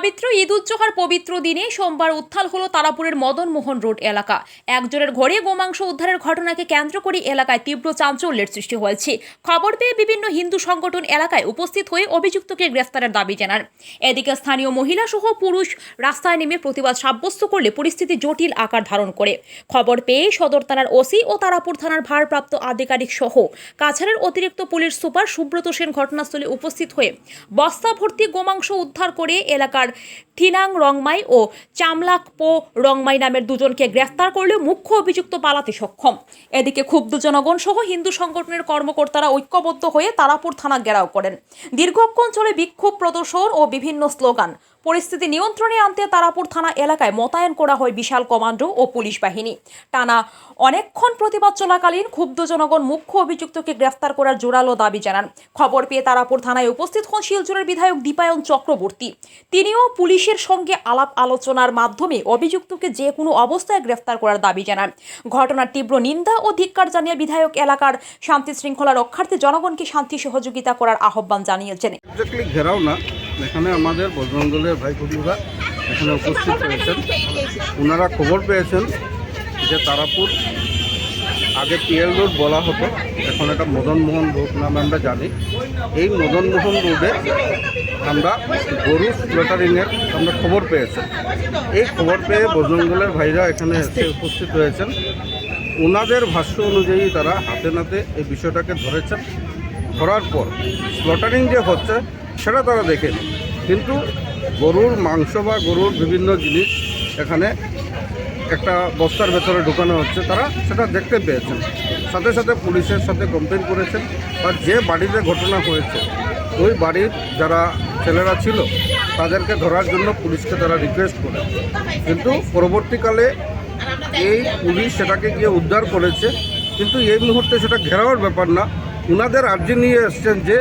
পবিত্র ঈদ উজ্জোহার পবিত্র দিনে সোমবার উত্থাল হলো তারাপুরের মদনমোহন রোড এলাকা। একজনের ঘরে গোমাংস উদ্ধারের ঘটনাকে কেন্দ্র করে এলাকায় তীব্র চাঞ্চল্যের সৃষ্টি হয়েছে। খবর পেয়ে বিভিন্ন হিন্দু সংগঠন এলাকায় উপস্থিত হয়ে অভিযুক্তকে গ্রেফতারের দাবি জানান। এদিকে স্থানীয় মহিলা সহ পুরুষ রাস্তায় নেমে প্রতিবাদ সাব্যস্ত করলে পরিস্থিতি জটিল আকার ধারণ করে। খবর পেয়ে সদর থানার ওসি ও তারাপুর থানার ভারপ্রাপ্ত আধিকারিক সহ কাছাড়ের অতিরিক্ত পুলিশ সুপার সুব্রত সেন ঘটনাস্থলে উপস্থিত হয়ে বস্তা ভর্তি গোমাংস উদ্ধার করে এলাকার ঠিনাং রংমাই ও চামলাক পো রংমাই নামের দুজনকে গ্রেফতার করলে মুখ্য অভিযুক্ত পালাতে সক্ষম। এদিকে ক্ষুব্ধ জনগণ সহ হিন্দু সংগঠনের কর্মকর্তারা ঐক্যবদ্ধ হয়ে তারাপুর থানা ঘেরাও করেন। দীর্ঘক্ষণ চলে বিক্ষোভ প্রদর্শন ও বিভিন্ন স্লোগান পরিস্থিতি নিয়ন্ত্রণে আনতে তারাপুর থানা এলাকায় মোতায়েন করা হয় বিশাল কমান্ডো ও পুলিশ বাহিনী। টানা অনেকক্ষণ প্রতিবাদ চলাকালীন ক্ষুব্ধ জনগণ মুখ্য অভিযুক্তকে গ্রেফতার করার জোরালো দাবি জানান। খবর পেয়ে তারাপুর থানায় উপস্থিত হন শিলচরের বিধায়ক দীপায়ন চক্রবর্তী। তিনিও পুলিশের সঙ্গে আলাপ আলোচনার মাধ্যমে অভিযুক্তকে যে কোনো অবস্থায় গ্রেফতার করার দাবি জানান। ঘটনার তীব্র নিন্দা ও ধিক্কার জানিয়ে বিধায়ক এলাকার শান্তি শৃঙ্খলা রক্ষার্থে জনগণকে শান্তি সহযোগিতা করার আহ্বান জানিয়েছেন। ঘেরাও না। এখানে আমাদের বজরঙ্গলের ভাই বন্ধুরা এখানে উপস্থিত হয়েছেন ওনারা খবর পেয়েছেন যে তারাপুর, আগে পিএল রোড বলা হতো, এখন এটা মদনমোহন রোড নামে আমরা জানি। এই মদনমোহন রোডে আমরা গরু স্লোটারিংয়ের আমরা খবর পেয়েছেন এই খবর পেয়ে বজরঙ্গলের ভাইরা এখানে এসে উপস্থিত হয়েছেন ওনাদের ভাষ্য অনুযায়ী তারা হাতে নাতে এই বিষয়টাকে ধরেছেন। ধরার পর স্লটারিং যে হচ্ছে সেটা তারা দেখেনি কিন্তু গরুর মাংস বা গরুর বিভিন্ন জিনিস এখানে একটা বস্তার ভেতরে ঢুকানো হচ্ছে, তারা সেটা দেখতে পেয়েছেন। সাথে সাথে পুলিশের সাথে কমপ্লেন করেছেন বা যে বাড়িতে ঘটনা হয়েছে, ওই বাড়ির যারা ছেলেরা ছিল, তাদেরকে ধরার জন্য পুলিশকে তারা রিকোয়েস্ট করে কিন্তু পরবর্তীকালে এই পুলিশ সেটাকে গিয়ে উদ্ধার করেছে, কিন্তু এই মুহূর্তে সেটা ঘেরাওয়ার ব্যাপার না। ওনাদের আর্জি নিয়ে এসছেন যে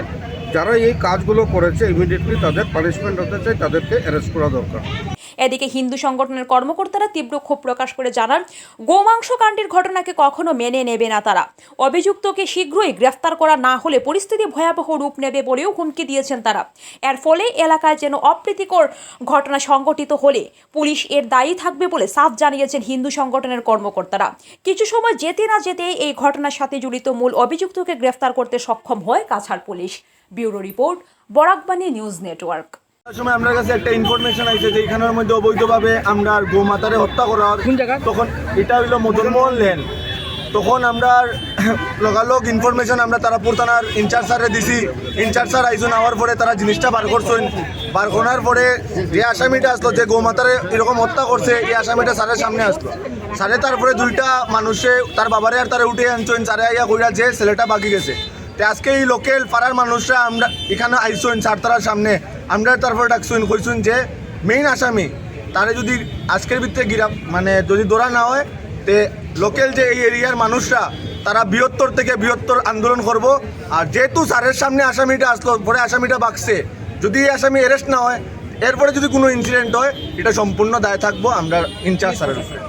যারা এই কাজগুলো করেছে ইমিডিয়েটলি তাদের পানিশমেন্ট হতে চাই তাদেরকে অ্যারেস্ট করা দরকার। এদিকে হিন্দু সংগঠনের কর্মকর্তারা তীব্র ক্ষোভ প্রকাশ করে জানান, গোমাংস কাণ্ডের ঘটনাকে কখনো মেনে নেবে না তারা। অভিযুক্তকে শীঘ্রই গ্রেফতার করা না হলে পরিস্থিতি ভয়াবহ রূপ নেবে বলেও হুমকি দিয়েছেন তারা। এর ফলে এলাকায় যেন অপ্রীতিকর ঘটনা সংঘটিত হলে পুলিশ এর দায়ী থাকবে বলে সাফ জানিয়েছেন হিন্দু সংগঠনের কর্মকর্তারা। কিছু সময় যেতে না যেতে এই ঘটনার সাথে জড়িত মূল অভিযুক্তকে গ্রেফতার করতে সক্ষম হয় Cachar police. Bureau report, Barakbani news network. সময় আমার কাছে একটা ইনফরমেশন আইছে যে এখানের মধ্যে অবৈধভাবে আমরা গোমাতারে হত্যা করা কোন জায়গা? তখন এটা হইল মদনমোহন লেন। তখন আমরা লগালগ ইনফরমেশন আমরা তারাপুর থানার ইনচার্জ স্যারে দিছি। ইনচার্জ স্যার আইসুন হওয়ার পরে তারা জিনিসটা বার করছেন। বার করার পরে যে আসামিটা আসলো যে গোমাতারে এরকম হত্যা করছে এই আসামিটা স্যারের সামনে আসলো। স্যারে তারপরে দুইটা মানুষে তার বাবারে আর তারা উঠে আনছেন। স্যারে আইয়া কইরা যে ছেলেটা বাকি গেছে। তো আজকে এই লোকাল পাড়ার মানুষরা আমরা এখানে আইসুন চারতারার সামনে। আমরা তারপরে ডাকছুন কইছুন যে মেইন আসামি, তারে যদি আজকের ভিতরে গিরা মানে যদি ধরা না হয়, তে লোকাল যে এই এরিয়ার মানুষরা, তারা বৃহত্তর থেকে বৃহত্তর আন্দোলন করব। আর যেহেতু স্যারের সামনে আসামিটা আসলো, পরে আসামিটা বাকছে যদি এই আসামি অ্যারেস্ট না হয়, এরপরে যদি কোনো ইনসিডেন্ট হয়, এটা সম্পূর্ণ দায় থাকব, আমরা ইনচার্জ স্যারের উপরে।